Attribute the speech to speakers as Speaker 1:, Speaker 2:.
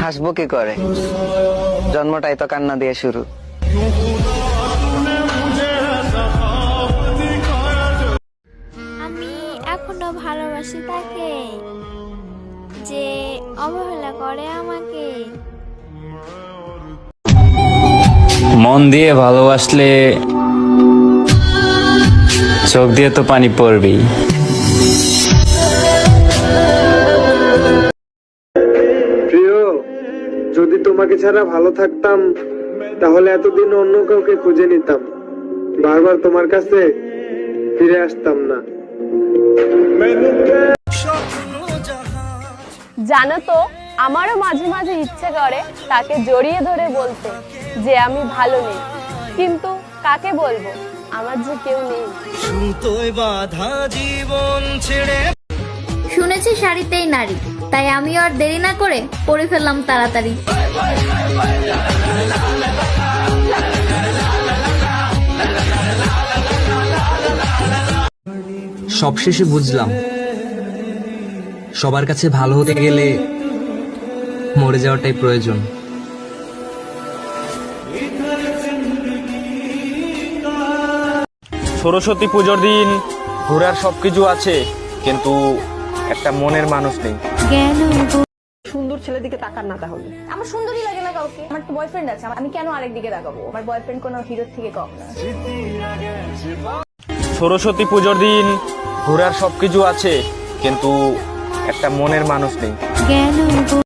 Speaker 1: হাসবো কি করে? জন্মটাই তো কান্না দিয়ে শুরু।
Speaker 2: আমি এখনও ভালোবাসি তাকে যে অবহেলা করে আমাকে।
Speaker 3: মন দিয়ে ভালোবাসলে চোখ দিয়ে তো পানি পড়বেই।
Speaker 4: যদি তোমাকে ছাড়া ভালো থাকতাম তাহলে এতদিন অন্য কাউকে খুঁজে নিতাম। বারবার তোমার কাছে ফিরে আসতাম না।
Speaker 5: জানো তো আমারও মাঝে মাঝে ইচ্ছে করে তাকে জড়িয়ে ধরে বলতে যে আমি ভালো নেই। কিন্তু কাকে বলব? আমার যে কেউ নেই।
Speaker 6: শুনেছি শাড়িতেই নারী। তাই আমিও আর দেরি না করে পরে ফেললাম তাড়াতাড়ি।
Speaker 7: সবশেষে বুঝলাম সবার কাছে ভালো হতে গেলে মরে যাওয়াটাই প্রয়োজন।
Speaker 3: সরস্বতী পুজোর দিন ঘোরার সবকিছু আছে কিন্তু একটা মনের মানুষ নেই।
Speaker 5: সুন্দর ছেলের দিকে তাকার না তাহলে। আমার সুন্দরই লাগে না কাউকে। আমার তো বয়ফ্রেন্ড আছে আমি কেন আরেক দিকে তাকাবো? আমার বয়ফ্রেন্ড কোনো হিরোর থেকে কম না।
Speaker 3: সরস্বতী পুজোর দিন ঘোরার সবকিছু আছে কিন্তু একটা মনের মানুষ নেই।